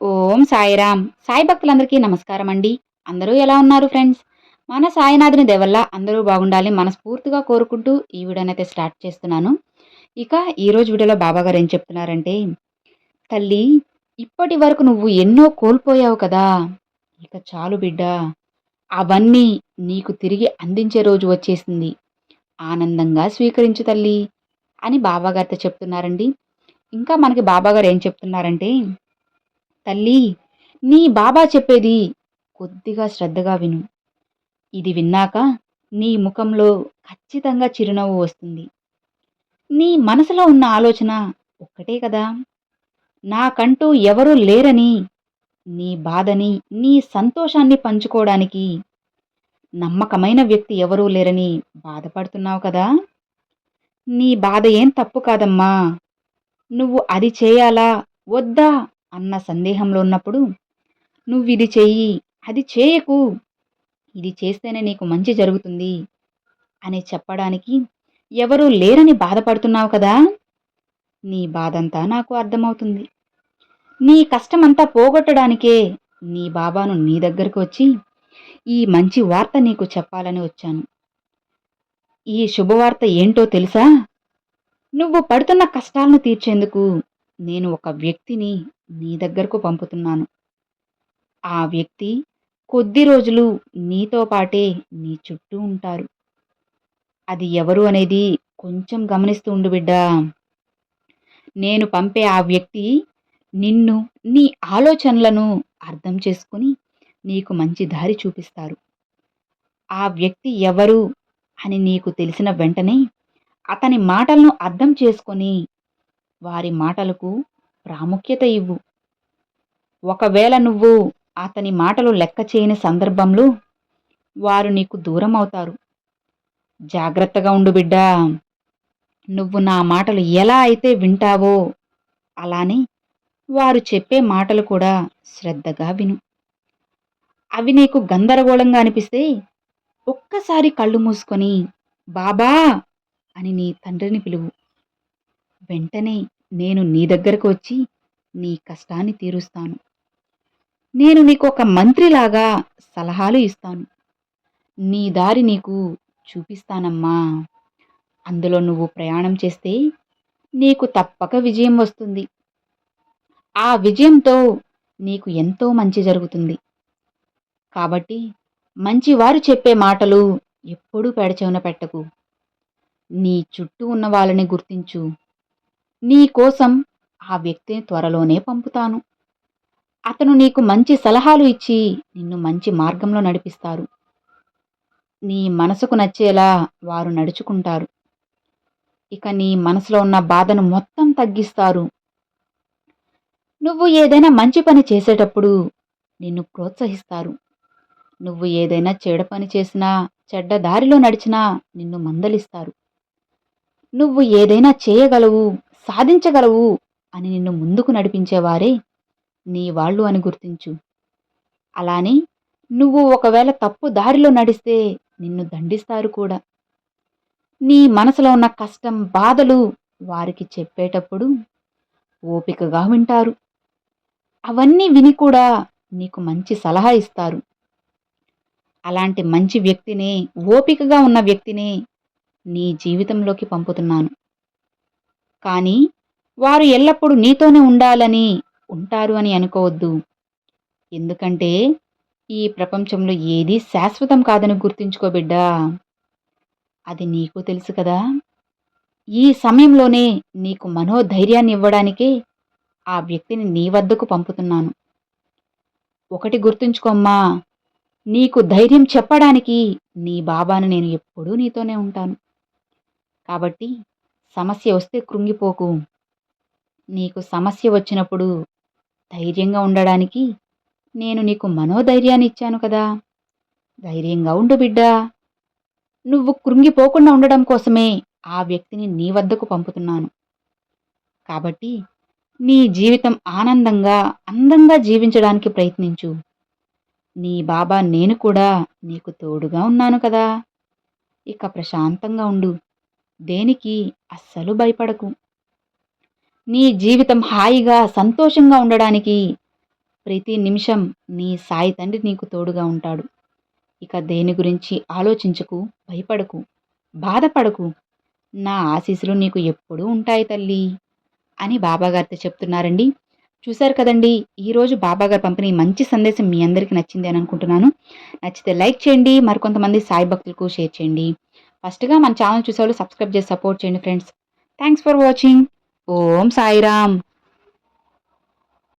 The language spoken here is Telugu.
ఓం సాయిరామ్. సాయి భక్తులందరికీ నమస్కారం అండి. అందరూ ఎలా ఉన్నారు ఫ్రెండ్స్? మన సాయినాథుని దేవల్ల అందరూ బాగుండాలని మనస్ఫూర్తిగా కోరుకుంటూ ఈ వీడియోనైతే స్టార్ట్ చేస్తున్నాను. ఇక ఈరోజు వీడియోలో బాబాగారు ఏం చెప్తున్నారంటే తల్లి ఇప్పటి వరకు నువ్వు ఎన్నో కోల్పోయావు కదా. ఇక చాలు బిడ్డ. అవన్నీ నీకు తిరిగి అందించే రోజు వచ్చేసింది. ఆనందంగా స్వీకరించు తల్లి అని బాబాగారితో చెప్తున్నారండి. ఇంకా మనకి బాబాగారు ఏం చెప్తున్నారంటే తల్లి నీ బాబా చెప్పేది కొద్దిగా శ్రద్ధగా విను. ఇది విన్నాక నీ ముఖంలో ఖచ్చితంగా చిరునవ్వు వస్తుంది. నీ మనసులో ఉన్న ఆలోచన ఒక్కటే కదా? నాకంటూ ఎవరూ లేరని నీ బాధని నీ సంతోషాన్ని పంచుకోవడానికి నమ్మకమైన వ్యక్తి ఎవరూ లేరని బాధపడుతున్నావు కదా? నీ బాధ ఏం తప్పు కాదమ్మా. నువ్వు అది చేయాలా? వద్దా? అన్న సందేహంలో ఉన్నప్పుడు నువ్వు ఇది చెయ్యి అది చేయకు ఇది చేస్తేనే నీకు మంచి జరుగుతుంది అని చెప్పడానికి ఎవరూ లేరని బాధపడుతున్నావు కదా నీ బాధంతా నాకు అర్థమవుతుంది. నీ కష్టమంతా పోగొట్టడానికే నీ బాబాను నీ దగ్గరకు వచ్చి ఈ మంచి వార్త నీకు చెప్పాలని వచ్చాను. ఈ శుభవార్త ఏంటో తెలుసా? నువ్వు పడుతున్న కష్టాలను తీర్చేందుకు నేను ఒక వ్యక్తిని నీ దగ్గరకు పంపుతున్నాను. ఆ వ్యక్తి కొద్ది రోజులు నీతో పాటే నీ చుట్టూ ఉంటారు. అది ఎవరు అనేది కొంచెం గమనిస్తూ ఉండు బిడ్డా. నేను పంపే ఆ వ్యక్తి నిన్ను నీ ఆలోచనలను అర్థం చేసుకుని నీకు మంచి దారి చూపిస్తారు. ఆ వ్యక్తి ఎవరు అని నీకు తెలిసిన వెంటనే అతని మాటలను అర్థం చేసుకొని వారి మాటలకు ప్రాముఖ్యత ఇవ్వు. ఒకవేళ నువ్వు అతని మాటలు లెక్క చేయని సందర్భంలో వారు నీకు దూరం అవుతారు జాగ్రత్తగా ఉండు బిడ్డా. నువ్వు నా మాటలు ఎలా అయితే వింటావో అలానే వారు చెప్పే మాటలు కూడా శ్రద్ధగా విను. అవి నీకు గందరగోళంగా అనిపిస్తే ఒక్కసారి కళ్ళు మూసుకొని బాబా అని నీ తండ్రిని పిలువు. వెంటనే నేను నీ దగ్గరకు వచ్చి నీ కష్టాన్ని తీరుస్తాను. నేను నీకు ఒక మంత్రిలాగా సలహాలు ఇస్తాను. నీ దారి నీకు చూపిస్తానమ్మా. అందులో నువ్వు ప్రయాణం చేస్తే నీకు తప్పక విజయం వస్తుంది. ఆ విజయంతో నీకు ఎంతో మంచి జరుగుతుంది. కాబట్టి మంచివారు చెప్పే మాటలు ఎప్పుడూ పెడచెవున పెట్టకు. నీ చుట్టూ ఉన్న వాళ్ళని గుర్తించు. నీ కోసం ఆ వ్యక్తిని త్వరలోనే పంపుతాను. అతను నీకు మంచి సలహాలు ఇచ్చి నిన్ను మంచి మార్గంలో నడిపిస్తారు. నీ మనసుకు నచ్చేలా వారు నడుచుకుంటారు. ఇక నీ మనసులో ఉన్న బాధను మొత్తం తగ్గిస్తారు. నువ్వు ఏదైనా మంచి పని చేసేటప్పుడు నిన్ను ప్రోత్సహిస్తారు. నువ్వు ఏదైనా చెడ పని చేసినా చెడ్డ దారిలో నడిచినా నిన్ను మందలిస్తారు. నువ్వు ఏదైనా చేయగలవు సాధించగలవు అని నిన్ను ముందుకు నడిపించేవారే నీ వాళ్ళు అని గుర్తించు. అలానే నువ్వు ఒకవేళ తప్పు దారిలో నడిస్తే నిన్ను దండిస్తారు కూడా. నీ మనసులో ఉన్న కష్టం బాధలు వారికి చెప్పేటప్పుడు ఓపికగా వింటారు. అవన్నీ విని కూడా నీకు మంచి సలహా ఇస్తారు. అలాంటి మంచి వ్యక్తినే ఓపికగా ఉన్న వ్యక్తినే నీ జీవితంలోకి పంపుతున్నాను. కానీ వారు ఎల్లప్పుడూ నీతోనే ఉండాలని ఉంటారు అని అనుకోవద్దు. ఎందుకంటే ఈ ప్రపంచంలో ఏది శాశ్వతం కాదని గుర్తుంచుకో బిడ్డా. అది నీకు తెలుసు కదా. ఈ సమయంలోనే నీకు మనోధైర్యాన్ని ఇవ్వడానికే ఆ వ్యక్తిని నీ వద్దకు పంపుతున్నాను. ఒకటి గుర్తుంచుకోమ్మా నీకు ధైర్యం చెప్పడానికి నీ బాబాను నేను ఎప్పుడూ నీతోనే ఉంటాను. కాబట్టి సమస్య వస్తే కృంగిపోకు. నీకు సమస్య వచ్చినప్పుడు ధైర్యంగా ఉండడానికి నేను నీకు మనోధైర్యాన్ని ఇచ్చాను కదా. ధైర్యంగా ఉండు బిడ్డా. నువ్వు కృంగిపోకుండా ఉండడం కోసమే ఆ వ్యక్తిని నీ వద్దకు పంపుతున్నాను. కాబట్టి నీ జీవితం ఆనందంగా అందంగా జీవించడానికి ప్రయత్నించు. నీ బాబా నేను కూడా నీకు తోడుగా ఉన్నాను కదా. ఇక ప్రశాంతంగా ఉండు. దేనికి? అస్సలు భయపడకు. నీ జీవితం హాయిగా సంతోషంగా ఉండడానికి ప్రతి నిమిషం నీ సాయి తండ్రి నీకు తోడుగా ఉంటాడు. ఇక దేని గురించి ఆలోచించకు భయపడకు బాధపడకు. నా ఆశీస్సులు నీకు ఎప్పుడూ ఉంటాయి తల్లి అని బాబాగారితో చెప్తున్నారండి. చూశారు కదండి ఈరోజు బాబాగారు పంపిణీ మంచి సందేశం మీ అందరికీ నచ్చింది అని అనుకుంటున్నాను. నచ్చితే లైక్ చేయండి మరికొంతమంది సాయి భక్తులకు షేర్ చేయండి. ఫస్ట్గా మన ఛానల్ చూసేవాళ్ళు సబ్స్క్రైబ్ చేసి సపోర్ట్ చేయండి friends. Thanks for watching. Om Sairam.